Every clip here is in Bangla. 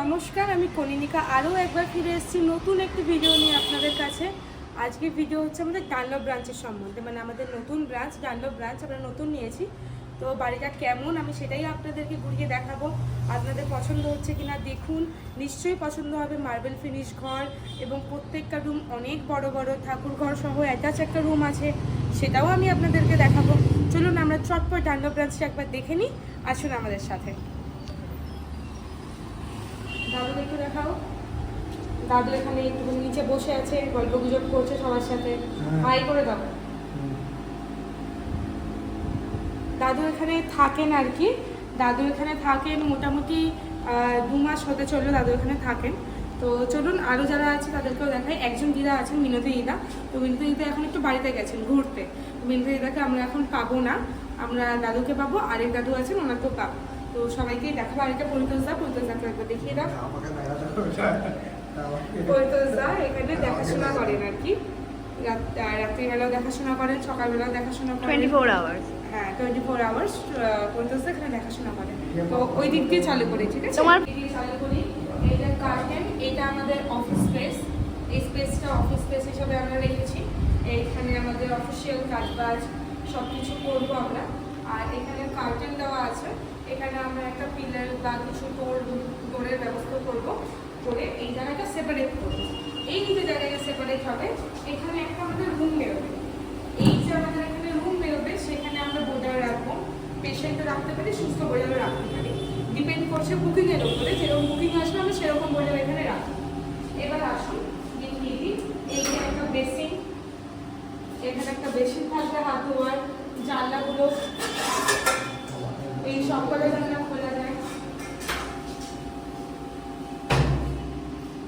নমস্কার, আমি কনিনিকা। আরও একবার ফিরে এসেছি নতুন একটি ভিডিও নিয়ে আপনাদের কাছে। আজকের ভিডিও হচ্ছে আমাদের ডানলভ ব্রাঞ্চের সম্বন্ধে। মানে আমাদের নতুন ব্রাঞ্চ ডানলভ ব্রাঞ্চ আমরা নতুন নিয়েছি। তো বাড়িটা কেমন? আমি সেটাই আপনাদেরকে ঘুরিয়ে দেখাবো। আপনাদের পছন্দ হচ্ছে কিনা দেখুন। নিশ্চয়ই পছন্দ হবে মার্বেল ফিনিশ ঘর এবং প্রত্যেকটা রুম অনেক বড় বড় ঠাকুর ঘর সহ অ্যাটাচ একটা রুম আছে। সেটাও আমি আপনাদেরকে দেখাবো। চলুন আমরা চটপট ডানলভ ব্রাঞ্চটা একবার দেখে নিই। আসুন আমাদের সাথে। দাদু একটু দেখাও। দাদু এখানে একটু নিচে বসে আছে গল্প গুজব করছে সবার সাথে। হাই করে দাও। দাদু এখানে থাকেন আর কি। দাদু এখানে থাকেন মোটামুটি দু মাস হতে চলল দাদু এখানে থাকেন। তো চলুন আরও যারা আছে তাদেরকেও দেখাই। একজন দিদা আছেন মিনতি দিদা। তো মিনতি দিদা এখন একটু বাড়িতে গেছেন ঘুরতে। মিনতি দিদাকে আমরা এখন পাবো না। আমরা দাদুকে পাবো আরেক দাদু আছেন ওনাকেও পাবো। তো সবাইকে দেখাবো আরেকটা পরিতোষ দা পরিতোষ দাকে একবার দেখিয়ে দাও। আমাকে দেখাতে হবে আমাকে পরিতোষ দা এখানে দেখাশোনা করেন আর কি। রাত্রিবেলাও দেখাশোনা করেন সকালবেলাও দেখাশোনা করেন। টোয়েন্টি ফোর আওয়ার্স হ্যাঁ টোয়েন্টি ফোর আওয়ার্স পরিতোষ এখানে দেখাশোনা করেন। তো ওই দিক দিয়ে চালু করি ঠিক আছে? তোমার- চালু করি। এটা কার্টেন এটা আমাদের অফিস স্পেস এই স্পেসটা অফিস স্পেস হিসাবে আমরা রেখেছি। এইখানে আমাদের অফিসিয়াল কাজবাজ সব কিছু করব আমরা। আর এখানে কার্টেন দেওয়া আছে। এখানে আমরা একটা পিলার বা কিছু ডোর ডোরের ব্যবস্থা করব। করে এই জায়গাটা সেপারেট করব। এই যে জায়গাটা সেপারেট হবে। এখানে একটা আমাদের রুম বেরোবে। এই যে আমাদের এখানে রুম বেরোবে, সেখানে আমরা বোর্ডার রাখব। পেশেন্টও রাখতে পারি, সুস্থ বোর্ডারও রাখতে পারি। ডিপেন্ড করছে বুকিংয়ের উপরে। যেরকম বুকিং আসবে, আমরা সেরকম বোর্ডার এখানে রাখব। এবার আসুন, দেখিয়ে দিই। এই একটা বেসিন এখানে একটা বেসিন থাকবে, হাত ধোয়ার জানলাগুলো। এই সবকটা জানলা খোলা যায়।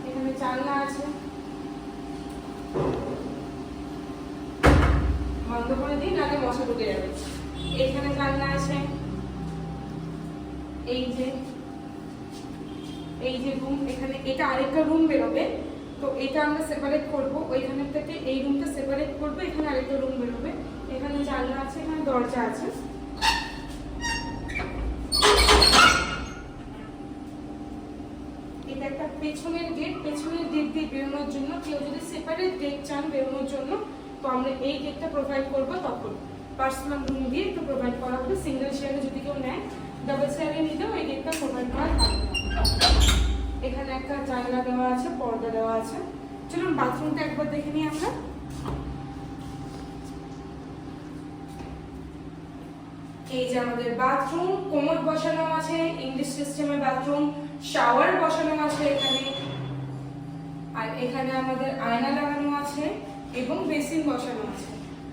এখানে জানলা আছে। বন্ধ করে দিই নাহলে মশা ঢুকে যাবে। এখানে জানলা আছে। এই যে এই যে রুম এখানে এটা আরেকটা রুম বেরোবে। তো এটা আমরা সেপারেট করব। ওইখানে থেকে এই রুমটা সেপারেট করব, এখানে আরেকটা রুম বেরোবে। এখানে জানলা আছে, এখানে দরজা আছে এটা একটা পেছনের গেট পেছনের দিক দিয়ে বেরোনোর জন্য কেউ যদি সেপারেট গেট চান বেরোনোর জন্য, তো আমরা এই গেটটা প্রোভাইড করব তখন। পার্সোনাল রুম দিয়ে একটু প্রোভাইড করা হবে সিঙ্গেল শেয়ারে যদি কেউ নেয় ডাবল শেয়ারে নিলেও এই গেটটা প্রোভাইড করা এখানে একটা জানলা দেওয়া আছে, পর্দা দেওয়া আছে। চলুন বাথরুমটা একবার দেখে নিই আমরা। এই যে আমাদের বাথরুম কোমর বসানো আছে ইংলিশ সিস্টেমের বাথরুম শাওয়ার বসানো আছে এখানে। আর এখানে আমাদের আয়না লাগানো আছে এবং বেসিন বসানো আছে।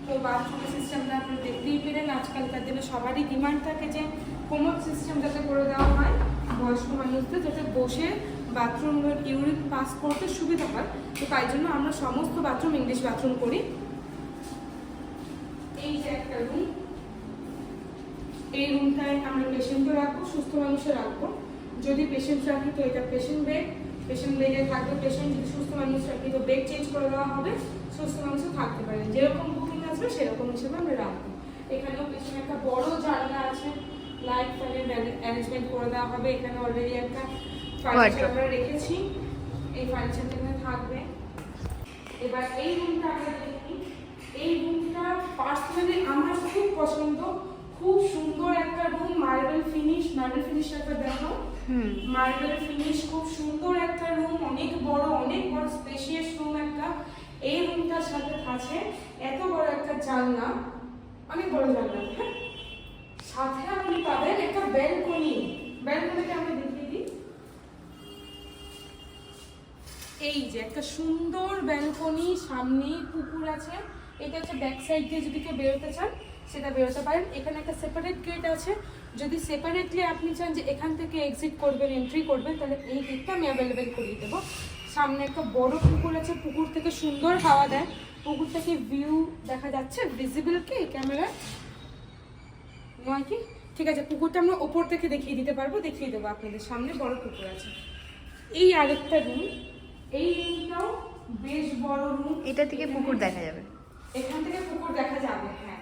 তো বাথরুমের সিস্টেমটা আপনি দেখতেই পেলেন, আজকালকার দিনে সবারই ডিমান্ড থাকে যে কোমর সিস্টেম যাতে করে দেওয়া হয়, বয়স্ক মানুষদের যাতে বসে বাথরুম ইউরিন পাস করতে সুবিধা হয়। তো তাই জন্য আমরা সমস্ত বাথরুম ইংলিশ বাথরুম করি। এই যে একটা রুম এই রুমটায় আমরা পেশেন্টও রাখব সুস্থ মানুষও রাখব। যদি পেশেন্ট রাখি তো এটা পেশেন্ট বেড পেশেন্ট বেডে থাকবে পেশেন্ট যদি সুস্থ মানুষ রাখি তো বেড চেঞ্জ করে দেওয়া হবে সুস্থ মানুষও থাকতে পারে। যেরকম বুকিং আসবে সেরকম হিসেবে আমরা রাখব। এখানেও পেছনে একটা বড় জানলা আছে লাইট ফ্যানের অ্যারেঞ্জমেন্ট করে দেওয়া হবে। এখানে অলরেডি একটা ফার্নিচার আমরা রেখেছি। এই ফার্নিচারটা এখানে থাকবে। এবার এই রুমটা আমরা দেখি। এই রুমটা পার্সোনালি আমার খুব পছন্দ। খুব সুন্দর একটা room marble finish marble finish একটা দেখো মার্বেল ফিনিশ খুব সুন্দর একটা রুম অনেক বড় অনেক বড় স্পেশিয়াস রুম একটা। এই রুমটার সাথে আছে এত বড় একটা জানলা। অনেক বড় জানলা হ্যাঁ? সাথে আপনি পাবেন একটা ব্যালকনি ব্যালকনিটা আমরা দেখিয়ে দিই। এই যে একটা সুন্দর ব্যালকনি সামনে পুকুর আছে। এটা হচ্ছে ব্যাক সাইড দিয়ে যদি কেউ বেরোতে চান সেটা বেরোতে পারেন। এখানে একটা সেপারেট গেট আছে। যদি সেপারেটলি আপনি চান যে এখান থেকে এক্সিট করবেন এন্ট্রি করবেন তাহলে এই গেটটা আমি অ্যাভেলেবেল করিয়ে দেবো। সামনে একটা বড় পুকুর আছে। পুকুর থেকে সুন্দর হাওয়া দেয়। পুকুর থেকে ভিউ দেখা যাচ্ছে। ভিজিবল কি? ক্যামেরায় নয় কি? ঠিক আছে পুকুরটা আমরা ওপর থেকে দেখিয়ে দিতে পারব। দেখিয়ে দেবো আপনাদের সামনে। বড় পুকুর আছে। এই আরেকটা রুম এই রুমটাও বেশ বড় রুম এটা থেকে পুকুর দেখা যাবে। এখান থেকে পুকুর দেখা যাবে হ্যাঁ।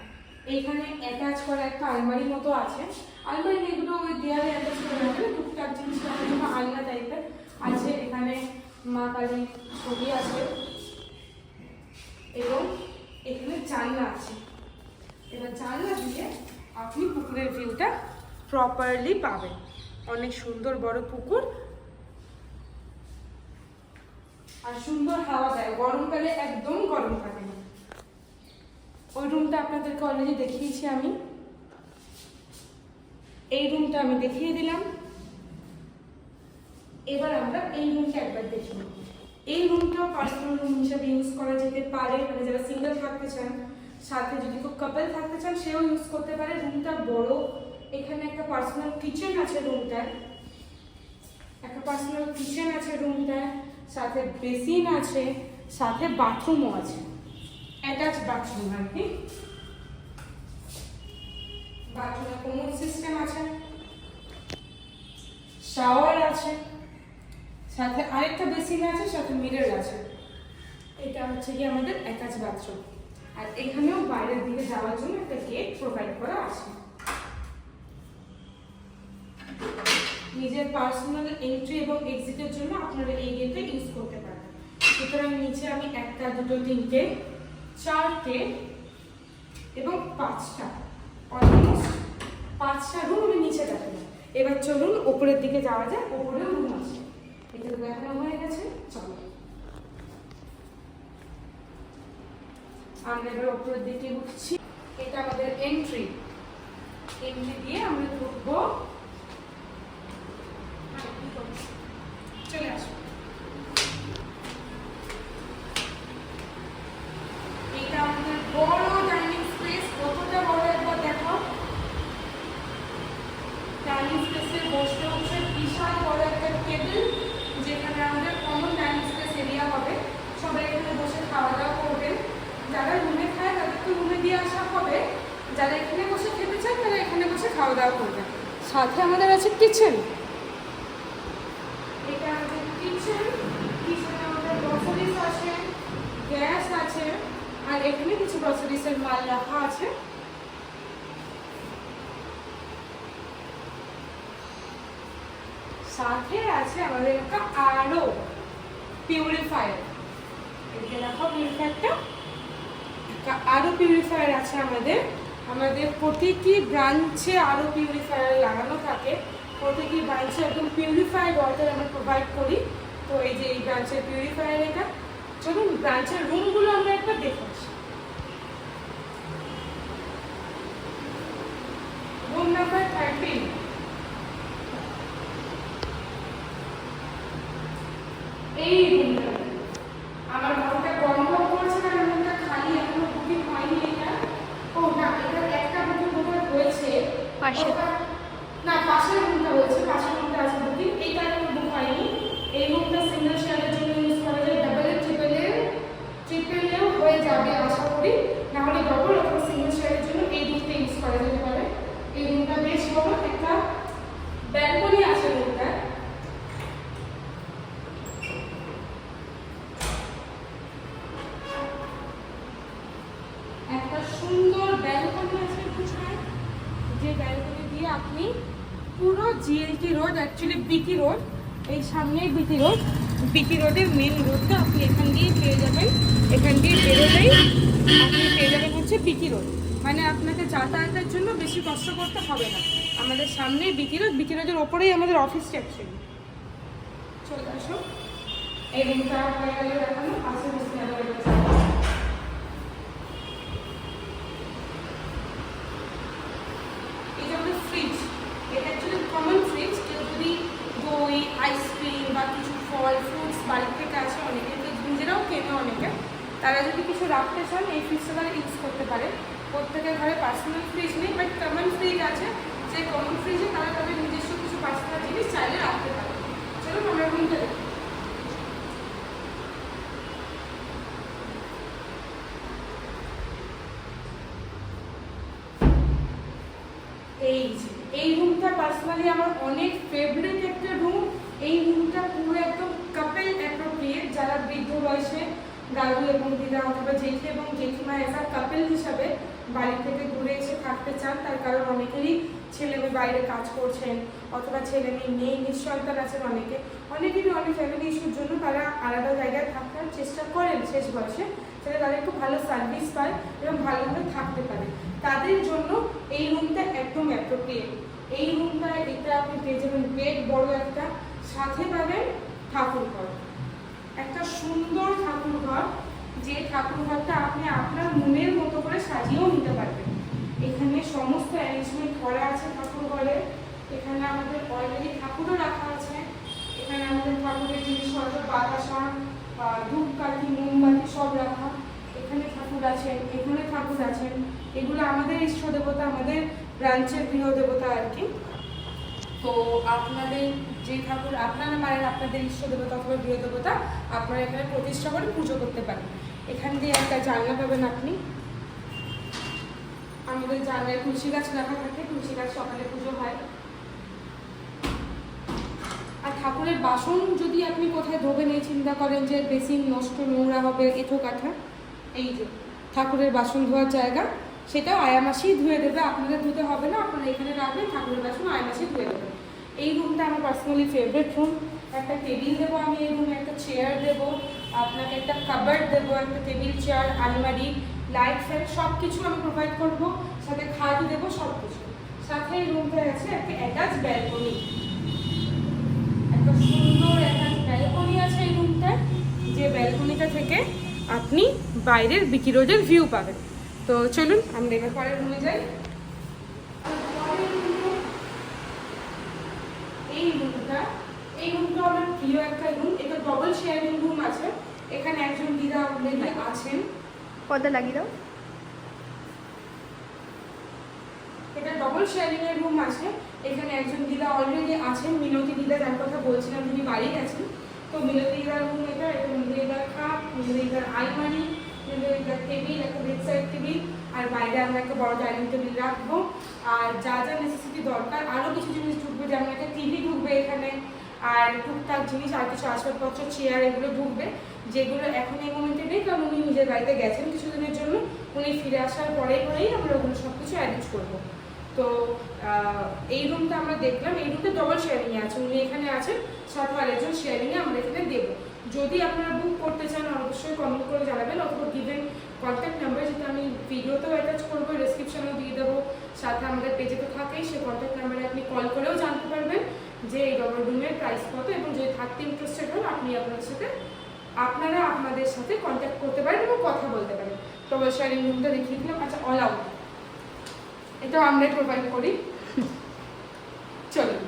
এইখানে অ্যাটাচ করা একটা আলমারি মতো আছে। আলমারি এগুলো ওই দেয়ালে অ্যাটাচ করে রাখলে টুকটাক জিনিস আলনা টাইপের মা কালীর ছবি আছে এবং এখানে জানলা আছে। এবার জানলা দিয়ে আপনি পুকুরের ভিউটা প্রপারলি পাবেন। অনেক সুন্দর বড় পুকুর। আর সুন্দর হাওয়া দেয়। গরমকালে একদম গরম থাকে না। ওই রুমটা আপনাদেরকে অলরেডি দেখিয়েছি আমি। এই রুমটা আমি দেখিয়ে দিলাম। এবার আমরা এই রুমটা একবার দেখি। এই রুমটাও পার্সোনাল রুম হিসেবে ইউজ করা যেতে পারে। মানে যারা সিঙ্গেল থাকতে চান, সাথে যদি খুব কাপল থাকতে চান, সেও ইউজ করতে পারে। রুমটা বড়। এখানে একটা পার্সোনাল কিচেন আছে রুমটার একটা পার্সোনাল কিচেন আছে রুমটায় সাথে বেসিন আছে, সাথে বাথরুমও আছে। অ্যাটাচ বাথরুম আর কি। বাথরুমে কোমর সিস্টেম আছে শাওয়ার আছে, সাথে আরেকটা বেসিন আছে, সাথে মিরর আছে। এটা হচ্ছে কি আমাদের অ্যাটাচ বাথরুম আর এখানেও বাইরের দিকে যাওয়ার জন্য একটা গেট প্রোভাইড করা আছে। নিজের পার্সোনাল এন্ট্রি এবং এক্সিটের জন্য আপনারা এই গেটটা ইউজ করতে পারেন। সুতরাং নিচে আমি একটা, দুটো, তিনটে চারটে এবং পাঁচটা অলমোস্ট পাঁচটা রুম আমি নিচে দেখালাম এবার চলুন ওপরের দিকে যাওয়া যায় ওপরেও রুম আছে। এটা দেখানো হয়ে গেছে, চলো। আমরা এবার ওপরের দিকে উঠছি। এটা আমাদের এন্ট্রি এন্ট্রি দিয়ে আমরা ঢুকবো চলে আসো এটা আমাদের বড় ডাইনিং স্পেস কতটা বড় একবার দেখো ডাইনিং স্পেসে বসতে হচ্ছে বিশাল বড় একটা টেবিল যেখানে আমাদের কমন ডাইনিং স্পেস এরিয়া হবে সবাই এখানে বসে খাওয়া দাওয়া করবেন যারা রুমে খায় তাদেরকে রুমে দিয়ে আসা হবে যারা এখানে বসে খেতে চান তারা এখানে বসে খাওয়া দাওয়া করবেন সাথে আমাদের আছে কিচেন। এটা কিচেন, কিচেনে আমাদের আছে গ্যাস আছে, আর এখানে কিছু মাল রাখা আছে। সাথে আছে আমাদের একটা আরও পিউরিফায়ার পিউরিফায়ারটা একটা আরও পিউরিফায়ার আছে আমাদের। আমাদের প্রতিটি ব্রাঞ্চে আরও পিউরিফায়ার লাগানো থাকে। প্রতিটি ব্রাঞ্চে একদম পিউরিফায়ার ওয়াটার আমরা প্রোভাইড করি। তো এই যে এই ব্রাঞ্চের পিউরিফায়ার এটা। চলুন, ব্রাঞ্চের রুমগুলো আমরা একবার দেখে আসি রুম নাম্বার থার্টিন এই রুমটা আমার ঘরটা গন্ধ করছে না রুমটা খালি এখনও বুকিং হয়নি এটা ও না এটা একটা বুকিং বোধহয় হয়েছে পাশে। না পাশে রুমটা হয়েছে পাশের রুমটা আছে বুকিং এইটা এখন বুক হয়নি এই রুমটা সিঙ্গেল শেয়ারের জন্য ইউজ করা যায় ডাবল এর ট্রিপল এর ট্রিপলেও হয়ে যাবে আশা করি না হলে ডবল অথবা সিঙ্গেল শেয়ারের জন্য এই রুমটা ইউজ করা যেতে পারে এই রুমটা বেশ বড় একটা ব্যালকনি আছে রুমটায় একটা সুন্দর ব্যালকনি আছে পিছনে যে ব্যালকনি দিয়ে আপনি পুরো GLT road actually BT road এই সামনেই বিটি রোড বিটি রোডের মেন রোডটা আপনি এখান দিয়েই পেয়ে যাবেন। এখান দিয়ে বেরোলেই আপনি পেয়ে যাবেন হচ্ছে বিটি রোড মানে আপনাকে যাতায়াতের জন্য বেশি কষ্ট করতে হবে না। আমাদের সামনেই বিটি রোড বিটি রোডের ওপরেই আমাদের অ্যাকচুয়ালি চলে আসো এই রুমটা হয়ে গেল দেখানো, পাশে বসে যাবে এটা হলো ফ্রিজ এটা অ্যাকচুয়ালি কমন ফ্রিজ কেউ যদি দই আইসক্রিম বা কিছু ফল ফ্রুটস বাড়ি থেকে আসে অনেকে তো নিজেরাও কেনে অনেকে তারা যদি কিছু রাখতে চান, এই ফ্রিজটা তারা ইউজ করতে পারে। প্রত্যেকের ঘরে পার্সোনাল ফ্রিজ নেই বাট কমন ফ্রিজ আছে। যে কমন ফ্রিজে তারা তাদের নিজস্ব কিছু পার্সোনাল জিনিস চাইলে রাখতে পারে। চলুন আমরা রুমটা দেখি। এই এই রুমটা পার্সোনালি আমার অনেক ফেভারিট একটা রুম এই রুমটা পুরো একদম কাপেল অ্যাপ্রোপ্রিয়েট যারা বৃদ্ধ বয়সে দাদু এবং দিদা অথবা জেঠি এবং জেঠিমা একা কাপেল হিসাবে বাড়ি থেকে দূরে এসে থাকতে চান, তার কারণ অনেকেরই ছেলে মেয়ে বাইরে কাজ করছেন অথবা ছেলে মেয়ে নেই নিঃসন্তান আছেন অনেকে। অনেকেরই অনেক ফ্যামিলি ইস্যুর জন্য তারা আলাদা জায়গায় থাকার চেষ্টা করেন শেষ বয়সে, যাতে তারা একটু ভালো সার্ভিস পায় এবং ভালোভাবে থাকতে পারে। তাদের জন্য এই রুমটা একদম অ্যাপ্রোপ্রিয়েট এই রুমটা এটা আপনি পেয়ে যাবেন বেড বড় একটা, সাথে পাবেন ঠাকুর ঘর একটা সুন্দর ঠাকুর ঘর যে ঠাকুর ঘরটা আপনি আপনার মনের মতো করে সাজিয়েও নিতে পারবেন। এখানে সমস্ত অ্যারেঞ্জমেন্ট করা আছে ঠাকুর ঘরে এখানে আমাদের অলরেডি ঠাকুরও রাখা আছে। এখানে আমাদের ঠাকুরের জিনিসপত্র আহ, ধূপকাঠি মোমবাতি সব রাখা। এখানে ঠাকুর আছেন এখানে ঠাকুর আছেন। এগুলো আমাদের ইষ্ট দেবতা আমাদের ব্রাঞ্চের গৃহ দেবতা আর কি। তো আপনাদের যে ঠাকুর আপনারা মায়ের আপনাদের ইষ্ট দেবতা অথবা গৃহ দেবতা, আপনারা এখানে প্রতিষ্ঠা করে পুজো করতে পারেন। এখান দিয়ে একটা জানলা পাবেন আপনি। আমাদের জানলায় তুলসী গাছ রাখা থাকে, তুলসী গাছ সকালে পুজো হয়। আর ঠাকুরের বাসন যদি আপনি কোথায় ধোবেন এই চিন্তা করেন যে বেসিন নষ্ট, নোংরা হবে এঁঠো কাঠা এই যে ঠাকুরের বাসন ধোয়ার জায়গা, সেটাও আয়ামাসেই ধুয়ে দেবে। আপনাদের ধুতে হবে না, আপনারা এখানে রাখবেন, ঠাকুরের বাসন আয়ামাসেই ধুয়ে দেবেন। এই রুমটা আমার পার্সোনালি ফেভারিট রুম একটা টেবিল দেবো আমি এই রুমে একটা চেয়ার দেবো, আপনাকে একটা কাবার্ড দেবো, একটা টেবিল চেয়ার আলমারি লাইট ফ্যান সব কিছু আমি প্রোভাইড করব। সাথে খাট দেবো সব কিছু সাথে এই রুমটায় আছে একটা অ্যাটাচ ব্যালকনি একটা সুন্দর একটা ব্যালকনি আছে এই রুমটায় যে ব্যালকনিটা থেকে আপনি বাইরের বিকি রোডের ভিউ পাবেন। তো চলুন, আমরা এবার পরের রুমে যাই। এই রুমটা এই রুমটা আমার প্রিয় একটা রুম এটা ডবল শেয়ারিং রুম আছে। এখানে একজন দিদা অলরেডি আছেন। পর্দা লাগিয়ে দাও। এটা ডবল শেয়ারিং এর রুম আছে। এখানে একজন দিদা অলরেডি আছেন। মিনতি দিদা যার কথা বলছিলাম তিনি বাড়ি গেছেন তো মিনতি দিদার রুম এটা এটা মিনতি দিদার খাট মিনতি দিদার আলমারি মিনতি দিদার টেবিল একটা বেড সাইড টেবিল আর বাইরে আমরা একটা বড় ডাইনিং টেবিল রাখব। আর যা যা নেসেসিটি দরকার আরও কিছু জিনিস ঢুকবে যেমন একটা টিভি ঢুকবে এখানে আর টুকটাক জিনিস আর কিছু আসবাবপত্র চেয়ার এগুলো ঢুকবে, যেগুলো এখন এই মোমেন্টে নেই, কারণ উনি নিজের বাড়িতে গেছেন কিছুদিনের জন্য। উনি ফিরে আসার পরে পরেই আমরা ওগুলো সব কিছু অ্যারেঞ্জ করব। তো এই রুমটা আমরা দেখলাম, এই রুমটা ডবল শেয়ারিংয়ে আছে। উনি এখানে আছেন, সাথে আরেকজন শেয়ারিং এ আমরা এখানে দেব। যদি আপনারা বুক করতে চান, অবশ্যই কমেন্ট করে জানাবেন, অথবা দিবেন কন্ট্যাক্ট নাম্বার যেটা আমি ভিডিওতেও অ্যাটাচ করব ডিসক্রিপশনেও দিয়ে দেবো, সাথে আমাদের পেজে তো থাকেই, সেই কন্ট্যাক্ট নাম্বারে আপনি কল করেও জানতে পারবেন। যে এই ডবল রুমের প্রাইস কত এবং যদি থাকতে ইন্টারেস্টেড হন, আপনি আপনার সাথে, আপনারা আপনাদের সাথে কন্ট্যাক্ট করতে পারেন এবং কথা বলতে পারেন। ডবল শেয়ারিং রুমটা দেখিয়ে দিলাম। আচ্ছা অল আউট এটাও আমরাই প্রোভাইড করি চলুন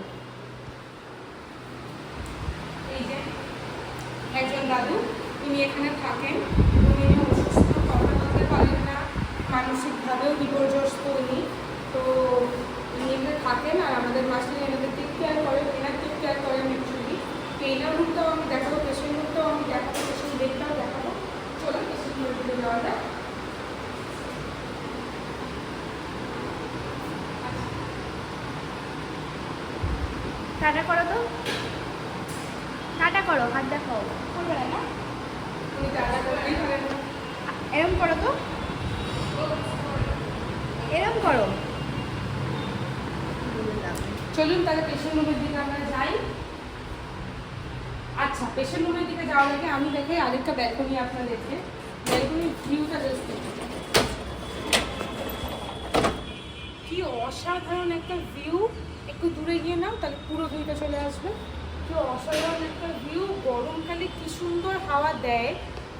এই যে একজন দাদু তিনি এখানে থাকেন উনি অসুস্থ কথা বলতে পারেন না মানসিকভাবেও বিপর্যস্ত উনি তো উনি এখানে থাকেন আর আমাদের মাসে এনাদের টেক কেয়ার করেন এনার টেক কেয়ার করেন অ্যাকচুয়ালি তো এনার রুমটাও আমি দেখাবো পেশেন্ট রুমটাও আমি দেখাবো পেশেন্ট বেডটাও দেখাবো চলুন পেশেন্ট রুমে যাওয়া যায় টাটা করো তো। টাটা করো হাত দেখাও। করবে না? এরম করো তো। এরম করো। চলুন তাহলে পেশেন্ট রুমের দিকে আমরা যাই। আচ্ছা পেশেন্ট রুমের দিকে যাওয়ার আগে আমি দেখে আরেকটা ব্যালকনি আপনাদেরকে। ব্যালকনির ভিউটা জাস্ট দেখুন কি অসাধারণ একটা ভিউ। একটু দূরে গিয়ে নাও, তাহলে পুরো ভিউটা চলে আসবে। তো অসাধারণ একটা ভিউ গরমকালে কি সুন্দর হাওয়া দেয়।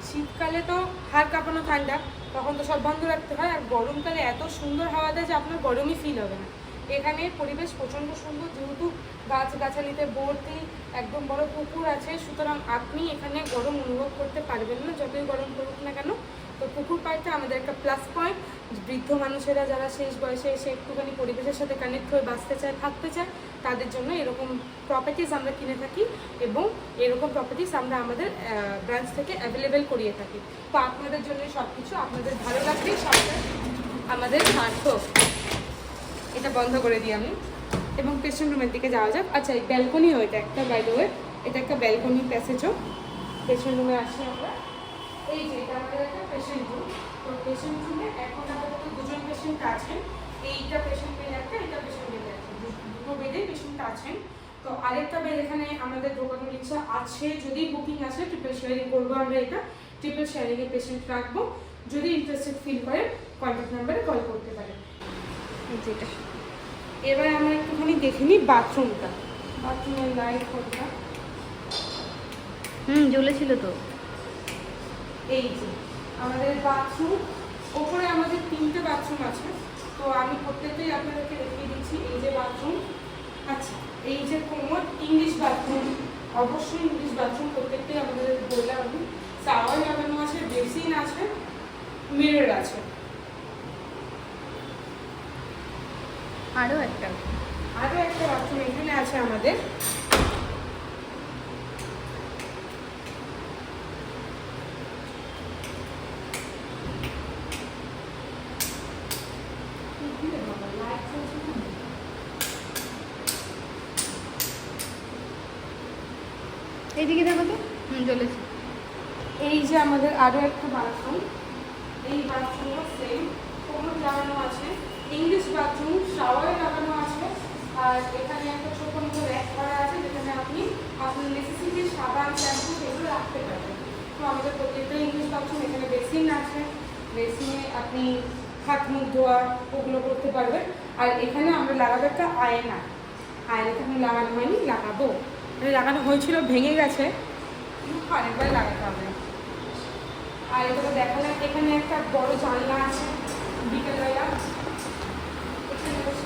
শীতকালে তো হাড় কাঁপানো ঠান্ডা, তখন তো সব বন্ধ রাখতে হয়। আর গরমকালে এত সুন্দর হাওয়া দেয় যে আপনার গরমই ফিল হবে না। এখানে পরিবেশ প্রচণ্ড সুন্দর, যেহেতু গাছ গাছালিতে ভর্তি, একদম বড় পুকুর আছে, সুতরাং আপনি এখানে গরম অনুভব করতে পারবেন না, যতই গরম করুক না কেন। তো পুকুর পাড়টা আমাদের একটা প্লাস পয়েন্ট বৃদ্ধ মানুষেরা যারা শেষ বয়সে এসে একটুখানি পরিবেশের সাথে কানেক্ট হয়ে বাঁচতে চায়, থাকতে চায়, তাদের জন্য এরকম প্রপার্টিস আমরা কিনে থাকি এবং এরকম প্রপার্টিস আমরা আমাদের ব্রাঞ্চ থেকে অ্যাভেলেবেল করিয়ে থাকি। তো আপনাদের জন্য সব কিছু আপনাদের ভালো লাগবেই সবটা আমাদের সার্থক। এটা বন্ধ করে দিই আমি। এবং পেশেন্ট রুমের দিকে যাওয়া যাক। আচ্ছা এই ব্যালকনিও এটা একটা বাই দ্য ওয়ে এটা একটা ব্যালকনি প্যাসেজও পেশেন্ট রুমে আসি আমরা। এই যে, এটা আমাদের একটা পেশেন্ট রুম তো পেশেন্ট রুমে এখন আপাতত দুজন পেশেন্ট আছেন। এইটা পেশেন্ট বেড একটা এটা পেশেন্ট বেড একটা। দুটো বেডে পেশেন্ট আছেন। তো আরেকটা বেড এখানে আমাদের ঢোকানোর ইচ্ছা আছে। যদি বুকিং আছে ট্রিপল শেয়ারিং করব আমরা এটা। ট্রিপল শেয়ারিংয়ে পেশেন্ট রাখব। যদি ইন্টারেস্টেড ফিল করে কন্ট্যাক্ট নাম্বারে কল করতে পারেন। এই যে এবার আমরা একটুখানি দেখে নিই বাথরুমটা। বাথরুমের লাইট কোনটা হুম জ্বলেছিল তো। এই যে আমাদের বাথরুম ওপরে আমাদের তিনটে বাথরুম আছে। তো আমি প্রত্যেকটাই আপনাদেরকে দেখিয়ে দিচ্ছি এই যে বাথরুম আচ্ছা এই যে কোমর ইংলিশ বাথরুম অবশ্যই ইংলিশ বাথরুম প্রত্যেকটাই আমাদের বললাম আমি সাওয়ার লাগানো আছে বেসিন আছে মিরর আছে। আরও একটা। আরও একটা বাথরুম এখানে আছে আমাদের। এইদিকে দেখো তো। হুম জ্বলেছে। এই যে আমাদের আরও একটা বাথরুম। এই বাথরুমও সেম কোনো লাগানো আছে। ইংলিশ বাথরুম শাওয়ার লাগানো আছে, আর এখানে একটা ছোট মতো র্যাক করা আছে যেখানে আপনি আপনার নেসেসিটি সাবান শ্যাম্পু সেগুলো রাখতে পারবেন। তো আমাদের প্রত্যেকটা ইংলিশ বাথরুম এখানে বেসিন আছে। বেসিনে আপনি হাত, মুখ, ধোয়া ওগুলো করতে পারবেন। আর এখানে আমরা লাগাবো একটা আয়না। আয়নাটা এখন লাগানো হয়নি, লাগাবো। লাগানো হয়েছিল, ভেঙে গেছে। আরেকবার লাগাতে হবে। আর এটা দেখালাম। এখানে একটা বড় জানলা আছে, বিকেলবেলা।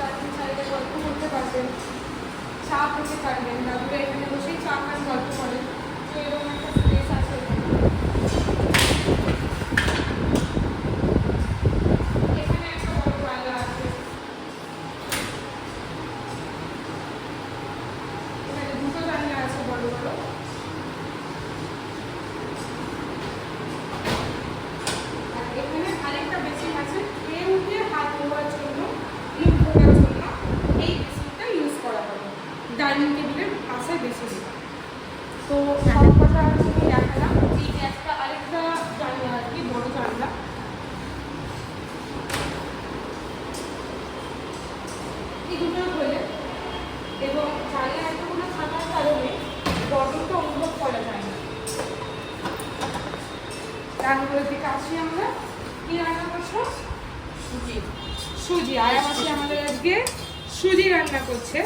আপনি চাইলে গল্প করতে পারবেন। চা খেতে পারবেন দাদুরা এখানে বসেই চা খান গল্প করেন। তো এরকম একটা স্পেস আছে এখানে এখানে একটা বড় জানলা আছে এখানে দুটো জানলা আছে বড় বড় আর এখানে আরেকটা বেসিন আছে খেয়ে উঠে হাত ধোয়ার জন্য মুখ ধোয়ার জন্য এই বেসিনটা ইউজ করা হবে ডাইনিং টেবিলের পাশে বেসিন তো সব কথা আমি দেখালাম এই যে একটা আরেকটা জানলা আর কি বড় জানলা এই দুটো হলে এবং জানলা এতগুলো থাকার কারণে গরমটা অনুভব করা যায় না রান্নাঘরের দিকে আসি আমরা। কি রান্না করছ? সুজি। সুজি। আয়ামাসি আমাদের আজকে সুজি রান্না করছে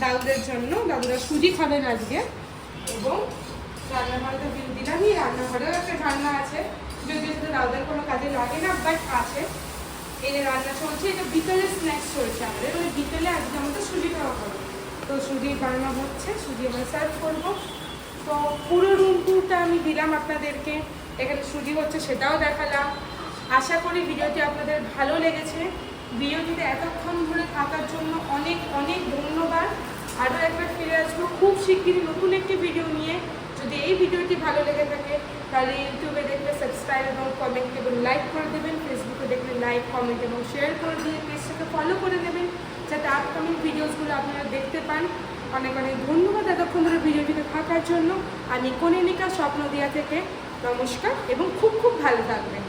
দাদুদের জন্য। দাদুরা সুজি খাবেন আজকে। এবং রান্নাঘরে তো বিল দিলামই। রান্নাঘরেও একটা রান্না আছে। যদিও সেটা দাদুদের কোনো কাজে লাগে না বাট আছে। এই রান্না চলছে এটা বিকেলের স্ন্যাক্স চলছে আমাদের। মানে বিকেলে আজকে আমাদের সুজি খাওয়া হবে। তো সুজি বানানো হচ্ছে। সুজি আমরা সার্ভ করব। তো পুরো রুম টুরটা আমি দিলাম আপনাদেরকে। এখানে সুজি হচ্ছে সেটাও দেখালাম। আশা করি ভিডিওটি আপনাদের ভালো লেগেছে। ভিডিওটিতে এতক্ষণ ধরে থাকার জন্য অনেক অনেক ধন্যবাদ। আরও একবার ফিরে আসব খুব শিগগিরই নতুন একটি ভিডিও নিয়ে। যদি এই ভিডিওটি ভালো লেগে থাকে, তাহলে ইউটিউবে দেখলে সাবস্ক্রাইব এবং কমেন্ট এবং লাইক করে দেবেন। ফেসবুকে দেখলে লাইক কমেন্ট এবং শেয়ার করে দিয়ে পেজটাকে ফলো করে দেবেন। যাতে আপকামিং ভিডিওসগুলো আপনারা দেখতে পান। অনেক অনেক ধন্যবাদ এতক্ষণ ধরে ভিডিওটিতে থাকার জন্য। আমি কনিনিকা স্বপ্ন দিয়া থেকে নমস্কার এবং খুব খুব ভালো থাকবেন।